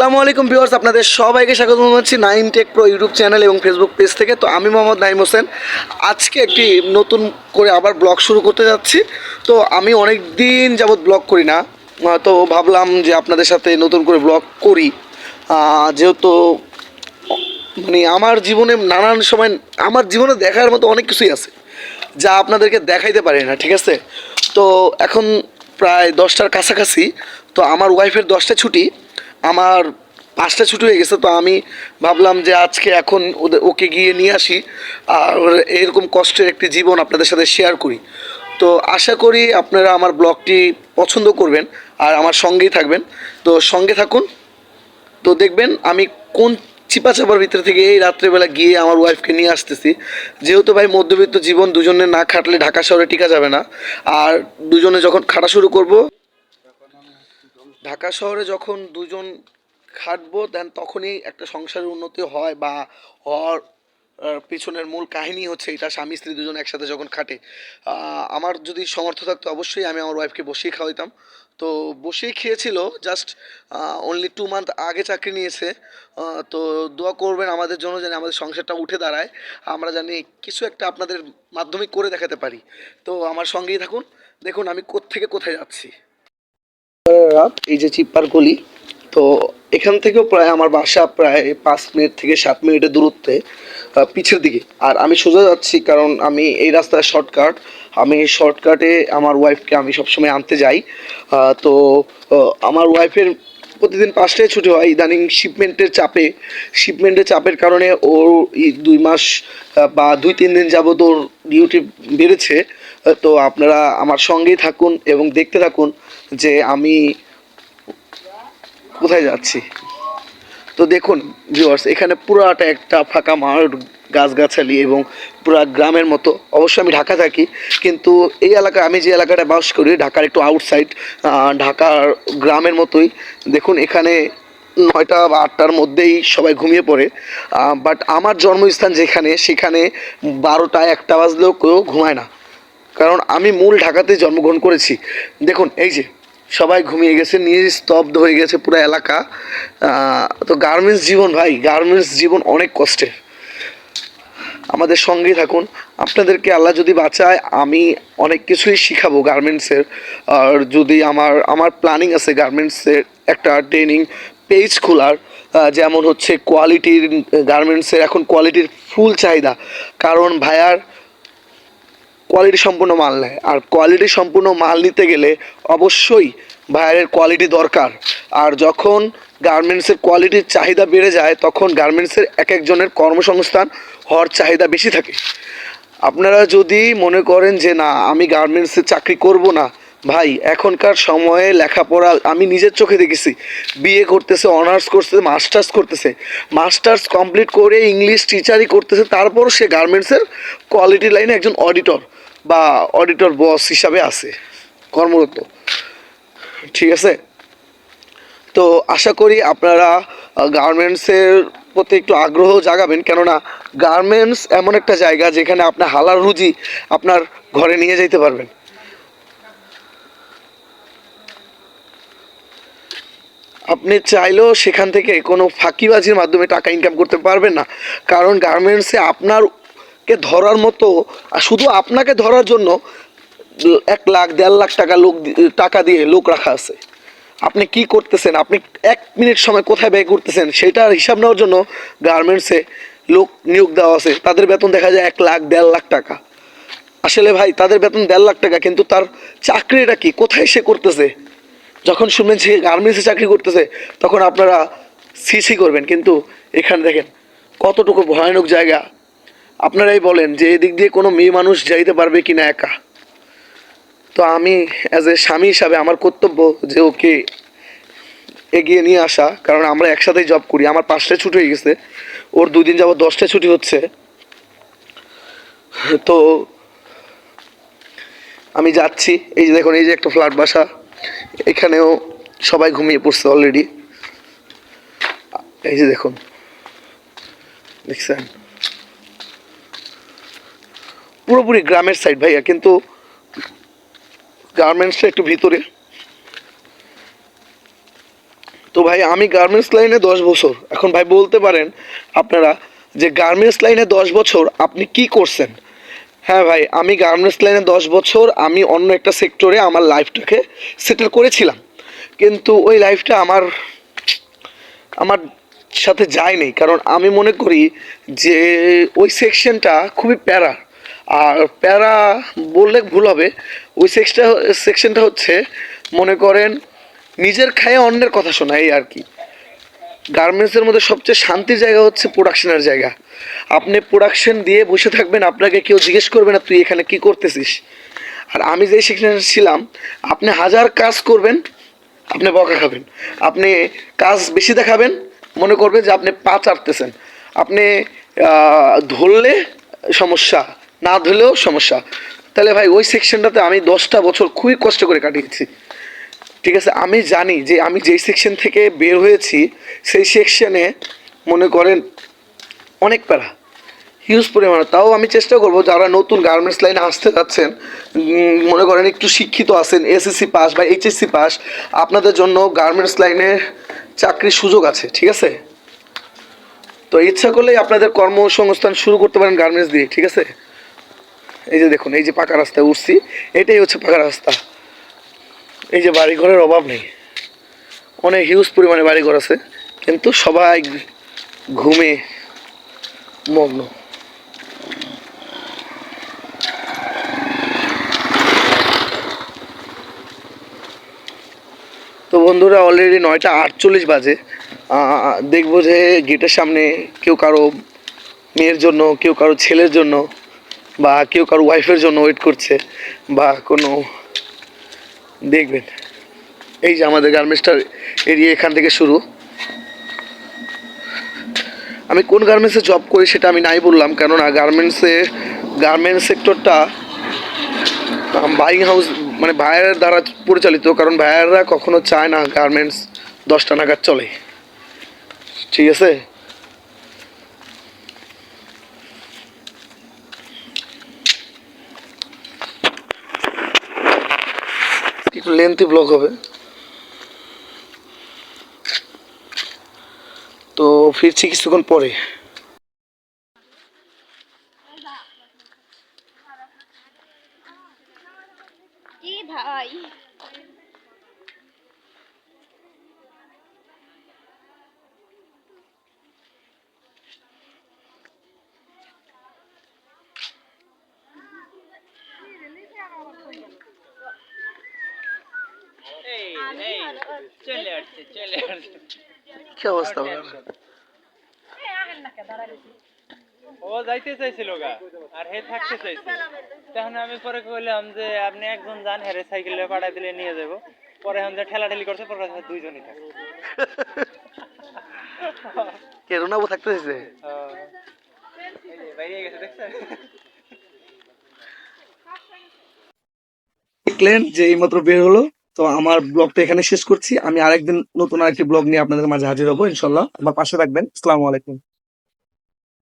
আসসালামু আলাইকুম ভিউয়ার্স, আপনাদের সবাইকে স্বাগত জানাচ্ছি nine tech pro YouTube channel এবং ফেসবুক পেজ থেকে। তো আমি মোহাম্মদ নাইম হোসেন। আজকে একটি নতুন করে আবার ব্লগ শুরু করতে যাচ্ছি। তো আমি অনেক দিন যাবৎ ব্লগ করি না। তো ভাবলাম যে আপনাদের সাথে নতুন করে ব্লগ করি। যেহেতু মানে আমার জীবনে নানান সময়, আমার জীবনে দেখার মতো অনেক কিছুই আছে, যা আপনাদেরকে দেখাইতে পারি না, ঠিক আছে? তো এখন প্রায় দশটার কাছাকাছি। তো আমার ওয়াইফের দশটা ছুটি। আমার পাঁচটা ছুটি হয়ে গেছে, তো আমি ভাবলাম যে আজকে এখন ওদের ওকে গিয়ে নিয়ে আসি। আর এরকম কষ্টের একটি জীবন আপনাদের সাথে শেয়ার করি। তো আশা করি আপনারা আমার ব্লগটি পছন্দ করবেন আর আমার সঙ্গেই থাকবেন। তো সঙ্গে থাকুন। তো দেখবেন আমি কোন চিপা চাপার ভিতরে থেকে এই রাত্রেবেলা গিয়ে আমার ওয়াইফকে নিয়ে আসতেছি। যেহেতু ভাই মধ্যবিত্ত জীবন, দুজনে না খাটলে ঢাকা শহরে টিকা যাবে না। আর দুজনে যখন খাটা শুরু করব ঢাকা শহরে যখন দুজন খাটবো দেন তখনই একটা সংসারের উন্নতি হয় বা হওয়ার পিছনের মূল কাহিনী হচ্ছে এটা, স্বামী স্ত্রী দুজন একসাথে যখন খাটে। আমার যদি সমর্থ থাকতো অবশ্যই আমি আমার ওয়াইফকে বসেই খাওয়াইতাম। তো বসেই খেয়েছিল জাস্ট অনলি টু মান্থ আগে চাকরি নিয়েছে। তো দোয়া করবেন আমাদের জন্য যেন আমাদের সংসারটা উঠে দাঁড়ায়। আমরা জানি কিছু একটা আপনাদের মাধ্যমে করে দেখাতে পারি। তো আমার সঙ্গেই থাকুন। দেখুন আমি কোত্থেকে কোথায় যাচ্ছি। রাত, এই যে চিপ্পার গলি, তো এখান থেকেও প্রায় আমার বাসা প্রায় পাঁচ মিনিট থেকে সাত মিনিটের দূরত্বে পিছের দিকে। আর আমি সোজা যাচ্ছি কারণ আমি এই রাস্তায় শর্টকাট। আমি শর্টকাটে আমার ওয়াইফকে আমি সবসময় আনতে যাই। তো আমার ওয়াইফের প্রতিদিন পাঁচটায় ছুটি হয়। ইদানিং শিপমেন্টের চাপে। শিপমেন্টের চাপের কারণে ওর দুই মাস বা দুই, তিন দিন যাবত ওর ডিউটি বেড়েছে। তো আপনারা আমার সঙ্গেই থাকুন এবং দেখতে থাকুন যে আমি কোথায় যাচ্ছি। তো দেখুন ভিউয়ার্স এখানে পুরাটা একটা ফাঁকা মাঠ গাছগাছালি এবং পুরা গ্রামের মতো। অবশ্যই আমি ঢাকা থাকি, কিন্তু এই এলাকা আমি যে এলাকাটা বাস করি, ঢাকার একটু আউটসাইড ঢাকার গ্রামের মতোই। দেখুন, এখানে নয়টা বা আটটার মধ্যেই সবাই ঘুমিয়ে পড়ে। বাট আমার জন্মস্থান যেখানে, সেখানে বারোটা একটা বাজলেও কেউ ঘুমায় না। কারণ আমি মূল ঢাকাতে জন্মগ্রহণ করেছি। দেখুন, এই যে, সবাই ঘুমিয়ে গেছে, নিয়ে স্তব্ধ হয়ে গেছে পুরো এলাকা। তো গার্মেন্টস জীবন ভাই গার্মেন্টস জীবন অনেক কষ্টের। আমাদের সঙ্গেই থাকুন। আপনাদেরকে আল্লাহ যদি বাঁচায়, আমি অনেক কিছুই শিখাবো গার্মেন্টসের। আর যদি আমার আমার প্ল্যানিং আছে গার্মেন্টসের একটা ট্রেনিং পেজ খোলার যেমন হচ্ছে কোয়ালিটির গার্মেন্টসের এখন কোয়ালিটির ফুল চাহিদা। কারণ ভাইয়ার কোয়ালিটি সম্পূর্ণ মাল নেয়। আর কোয়ালিটি সম্পূর্ণ মাল নিতে গেলে অবশ্যই ভাইয়ের কোয়ালিটি দরকার। আর যখন গার্মেন্টসের কোয়ালিটির চাহিদা বেড়ে যায়, তখন গার্মেন্টসের এক একজনের কর্মসংস্থান হওয়ার চাহিদা বেশি থাকে। আপনারা যদি মনে করেন যে, না, আমি গার্মেন্টসে চাকরি করব না, ভাই, এখনকার সময়ে লেখাপড়া আমি নিজের চোখে দেখেছি। বিএ করতেছে অনার্স করতেছে মাস্টার্স করতেছে। মাস্টার্স কমপ্লিট করে ইংলিশ টিচারই করতেছে, তারপর সে গার্মেন্টসের কোয়ালিটি লাইনে একজন অডিটর বা অডিটর বস হিসাবে আছে, কর্মরত। ঠিক আছে? তো আশা করি আপনারা গার্মেন্টসের প্রতি একটু আগ্রহ জাগাবেন। কেননা গার্মেন্টস এমন একটা জায়গা যেখানে আপনার হালাল রুজি আপনার ঘরে নিয়ে যেতে পারবেন। আপনি চাইলেও সেখান থেকে কোনো ফাঁকিবাজির মাধ্যমে টাকা ইনকাম করতে পারবেন না। কারণ গার্মেন্টসে আপনারকে ধরার মতো শুধু আপনাকে ধরার জন্য এক লাখ, দেড় লাখ টাকা লোক টাকা দিয়ে লোক রাখা আছে। আপনি কি করতেছেন? আপনি এক মিনিট সময় কোথায় ব্যয় করতেছেন? সেটার হিসাব নেওয়ার জন্য গার্মেন্টসে লোক নিয়োগ দেওয়া আছে, তাদের বেতন দেখা যায় এক লাখ, দেড় লাখ টাকা। আসলে ভাই, তাদের বেতন দেড় লাখ টাকা, কিন্তু তার চাকরিটা কি? কোথায় সে করতেছে? যখন শুনবেন সে গার্মেন্টসে চাকরি করতেছে, তখন আপনারা সিসি করবেন। কিন্তু এখানে দেখেন, কতটুকু ভয়ানক জায়গা। আপনারাই বলেন যে এদিক দিয়ে কোনো মেয়ে মানুষ যাইতে পারবে কি না একা। তো আমি অ্যাজ এ স্বামী হিসাবে আমার কর্তব্য যে ওকে এগিয়ে নিয়ে আসা, কারণ আমরা একসাথেই জব করি। আমার পাঁচটায় ছুটি হয়ে গেছে। ওর দুই দিন যাবত দশটায় ছুটি হচ্ছে। তো আমি যাচ্ছি। এই যে দেখুন, এই যে একটা ফ্ল্যাট বাসা। এখানেও সবাই ঘুমিয়ে পড়ছে অলরেডি এই যে দেখুন। দেখছেন? পুরোপুরি গ্রামের সাইড ভাইয়া, কিন্তু গার্মেন্টসটা একটু ভিতরে। তো ভাই, আমি গার্মেন্টস লাইনে দশ বছর। এখন ভাই বলতে পারেন আপনারা যে গার্মেন্টস লাইনে দশ বছর আপনি কি করছেন? হ্যাঁ ভাই, আমি গার্মেন্টস লাইনে দশ বছর আমি অন্য একটা সেক্টরে আমার লাইফটাকে সেটেল করেছিলাম। কিন্তু ওই লাইফটা আমার আমার সাথে যায় যায়নি কারণ আমি মনে করি যে ওই সেকশনটা খুবই প্যারা। আর প্যারা বললে ভুল হবে। ওই সেকশনটা সেকশনটা হচ্ছে, মনে করেন নিজের খায়ে অন্যের কথা শোনা, এই আর কি। গার্মেন্টসের মধ্যে সবচেয়ে শান্তির জায়গা হচ্ছে প্রোডাকশনের জায়গা। আপনি প্রোডাকশন দিয়ে বসে থাকবেন, আপনাকে কেউ জিজ্ঞেস করবে না, তুই এখানে কি করতেছিস? আর আমি যেই সেকশনে ছিলাম, আপনি হাজার কাজ করবেন, আপনি বকা খাবেন। আপনি কাজ বেশি দেখাবেন, মনে করবেন যে আপনি পা চাটতেছেন। আপনি ধরলে সমস্যা, না ধরলেও সমস্যা। তাহলে ভাই, ওই সেকশনটাতে আমি দশটা বছর খুবই কষ্ট করে কাটিয়েছি। ঠিক আছে, আমি জানি যে আমি যেই সেকশন থেকে বের হয়েছি, সেই সেকশনে মনে করেন অনেক প্যারা হিউজ পরিমাণে। তাও আমি চেষ্টা করব যারা নতুন গার্মেন্টস লাইনে আসতে যাচ্ছেন মনে করেন একটু শিক্ষিত আছেন এসএসসি পাস বা এইচএসসি পাস আপনাদের জন্য গার্মেন্টস লাইনে চাকরির সুযোগ আছে, ঠিক আছে? তো ইচ্ছা করলেই আপনাদের কর্মসংস্থান শুরু করতে পারেন গার্মেন্টস দিয়ে, ঠিক আছে? এই যে দেখুন, এই যে পাকা রাস্তায় উঠছি, এটাই হচ্ছে পাকা রাস্তা। এই যে বাড়িঘরের অভাব নেই। অনেক হিউজ পরিমাণে বাড়িঘর আছে, কিন্তু সবাই ঘুমে মগ্ন। তো বন্ধুরা অলরেডি নয়টা আটচল্লিশ বাজে। দেখব যে গেটের সামনে কেউ কারও মেয়ের জন্য, কেউ কারও ছেলের জন্য, বা কেউ কারও ওয়াইফের জন্য ওয়েট করছে, বা কোনো দেখবেন। এই যে আমাদের গার্মেন্টসটার এরিয়া এখান থেকে শুরু। আমি কোন গার্মেন্টসে জব করি সেটা আমি নাই বললাম, কেননা গার্মেন্টসে গার্মেন্টস সেক্টরটা বাইং হাউস মানে ভাইয়ের দ্বারা পরিচালিত, কারণ ভাইয়েররা কখনো চায় না গার্মেন্টস দশটা নাগাদ চলে। ঠিক আছে? লেন্থি ব্লগ হবে। তো ফিরছি কিছুক্ষণ পরে কি ভাই এই এই চলে আসছে চলে আসছে। কি অবস্থা ও যাইতে চাইছিল গা আর হে থাকতে চাইছিল তখন আমি পরে কইলাম যে আপনি একজন যান হেরে সাইকেলে পাঠাই দিলে নিয়ে যাব। পরে আমি যে ঠেলাঠেলি করছে পরে দুইজনই থাকে কে রোনাবু থাকতে যে বাইরে গেছে দেখছেন? দেখলেন যে এইমাত্র বের হলো। তো আমার ব্লগটা এখানে শেষ করছি। আমি আরেকদিন নতুন আরেকটি ব্লগ নিয়ে আপনাদের মাঝে হাজির হব, ইনশাল্লাহ। আমার পাশে থাকবেন। আসসালামু আলাইকুম।